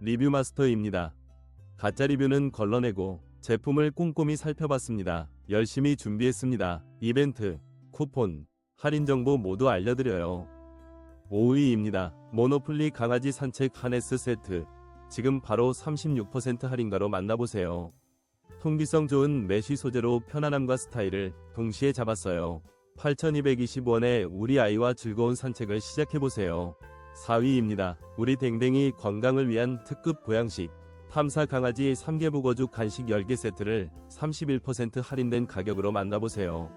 리뷰 마스터입니다. 가짜 리뷰는 걸러내고 제품을 꼼꼼히 살펴봤습니다. 열심히 준비했습니다. 이벤트, 쿠폰, 할인 정보 모두 알려드려요. 5위입니다. 모노플리 강아지 산책 하네스 세트. 지금 바로 36% 할인가로 만나보세요. 통기성 좋은 메쉬 소재로 편안함과 스타일을 동시에 잡았어요. 8,220원에 우리 아이와 즐거운 산책을 시작해보세요. 4위입니다. 우리 댕댕이 건강을 위한 특급 보양식. 탐사 강아지 3개 북어죽 간식 10개 세트를 31% 할인된 가격으로 만나보세요.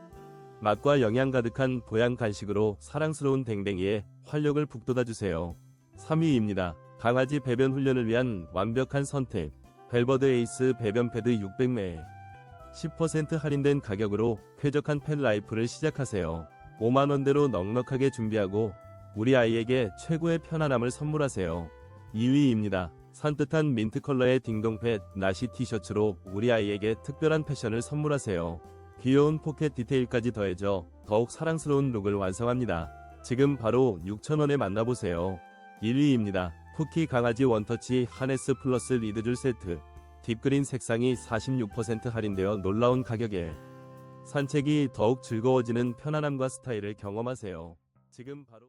맛과 영양 가득한 보양 간식으로 사랑스러운 댕댕이의 활력을 북돋아주세요. 3위입니다. 강아지 배변 훈련을 위한 완벽한 선택. 벨버드 에이스 배변 패드 600매. 10% 할인된 가격으로 쾌적한 펫 라이프를 시작하세요. 5만원대로 넉넉하게 준비하고 우리 아이에게 최고의 편안함을 선물하세요. 2위입니다. 산뜻한 민트 컬러의 딩동펫 나시 티셔츠로 우리 아이에게 특별한 패션을 선물하세요. 귀여운 포켓 디테일까지 더해져 더욱 사랑스러운 룩을 완성합니다. 지금 바로 6,000원에 만나보세요. 1위입니다. 쿠키 강아지 원터치 하네스 플러스 리드줄 세트. 딥그린 색상이 46% 할인되어 놀라운 가격에 산책이 더욱 즐거워지는 편안함과 스타일을 경험하세요. 지금 바로